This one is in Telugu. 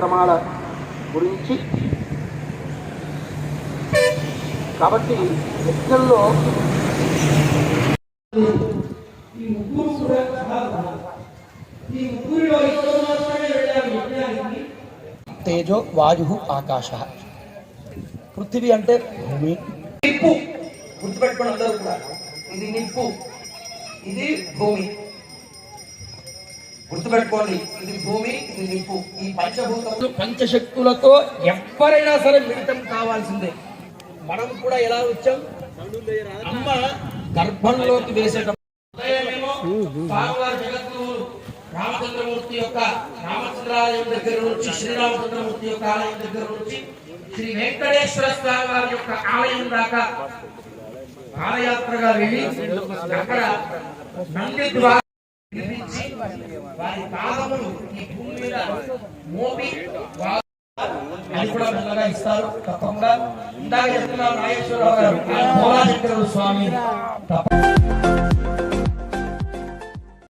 పురాణాల గురించి. కాబట్టి యజ్ఞంలో ఈ ముగ్గురు కూడా చాలా ఈ ముగ్గురిలో ఇద్దరు మాత్రమే వెళ్ళారు యజ్ఞానికి తేజో వాయు ఆకాశ. పృథివీ అంటే భూమి. నిప్పు. గుర్తుపెట్టుకోండి అందరూ కూడా. ఇది నిప్పు. ఇది భూమి. గుర్తుపెట్టుకోండి ఇది భూమి ఇది నిప్పు ఈ పంచభూతములు పంచశక్తులతో ఎవరైనా సరే మిళితం కావాల్సిందే. మనం కూడా ఎలా వచ్చాం? అమ్మ గర్భంలోకి వేసేటప్పుడు. రామచంద్రమూర్తి యొక్క రామచంద్రాలయం దగ్గర నుంచి శ్రీరామచంద్రమూర్తి యొక్క ఆలయం దగ్గర నుంచి శ్రీ వెంకటేశ్వర స్వామి వారి యొక్క ఆలయం దాకా పాదయాత్రగా వెళ్ళి అక్కడ నంది ద్వారా వారి పాదములు ఈ భూమి మీద మోపి అది కూడా మెల్లగా ఇస్తారు. తప్పకుండా ఇందాక చెప్తున్నారు నాగేశ్వరరావు గారు ఆయన స్వామి. తప్ప